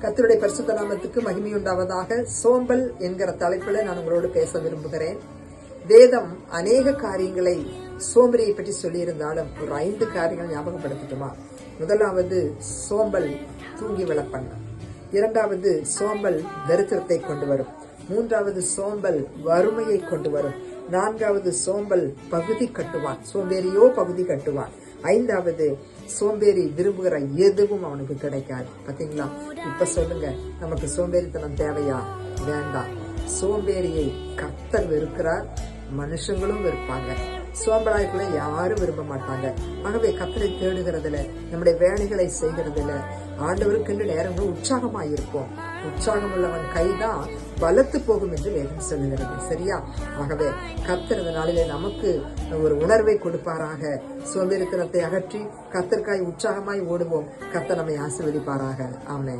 கத்தருடைய பரிசுத்த நாமத்துக்கு மகிமை உண்டாவதாக சோம்பல் என்கிற தலைப்பில் நான் உங்களோடு பேச விரும்புகிறேன். வேதம் அநேக காரியங்களை சோம்பரியை பற்றி சொல்லியிருந்தாலும் ஒரு ஐந்து காரியங்கள் ஞாபகப்படுத்தட்டுமா? முதலாவது சோம்பல் தூங்கி விளப்பண்ண இரண்டாவது சோம்பல் தரித்திரத்தை கொண்டு வரும். மூன்றாவது சோம்பல் வறுமையை கொண்டு வரும். நான்காவது சோம்பல் பகுதி கட்டுவான். சோம்பேறியோ பகுதி கட்டுவான். ஐந்தாவது சோம்பேறி விரும்புகிற எதுவும் அவனுக்கு கிடைக்காது. பாத்தீங்களா? இப்ப சொல்லுங்க நமக்கு சோம்பேறித்தனம் தேவையா? வேண்டாம். சோம்பேறியை கர்த்தர் வெறுக்கிறார் மனுஷங்களும் வெறுப்பாங்க. சோம்பலாய்க்குள்ள யாரும் விரும்ப மாட்டாங்க. ஆகவே கத்தரை தேடுகிறதுல நம்முடைய வேலைகளை செய்கிறதுல ஆண்டவருக்கென்று நேரங்களும் உற்சாகமாக இருப்போம் உற்சாகம் உள்ளவன் கைதான் பலத்து போகும் என்று வேதம் சொல்லுகிறது. சரியா? ஆகவே கத்தர் இந்த நாளிலே நமக்கு ஒரு உணர்வை கொடுப்பாராக. சோம்பேறித்தனத்தை அகற்றி கத்தர்காய் உற்சாகமாய் ஓடுவோம். கத்தர் நம்மை ஆசீர்வதிப்பாராக. ஆமே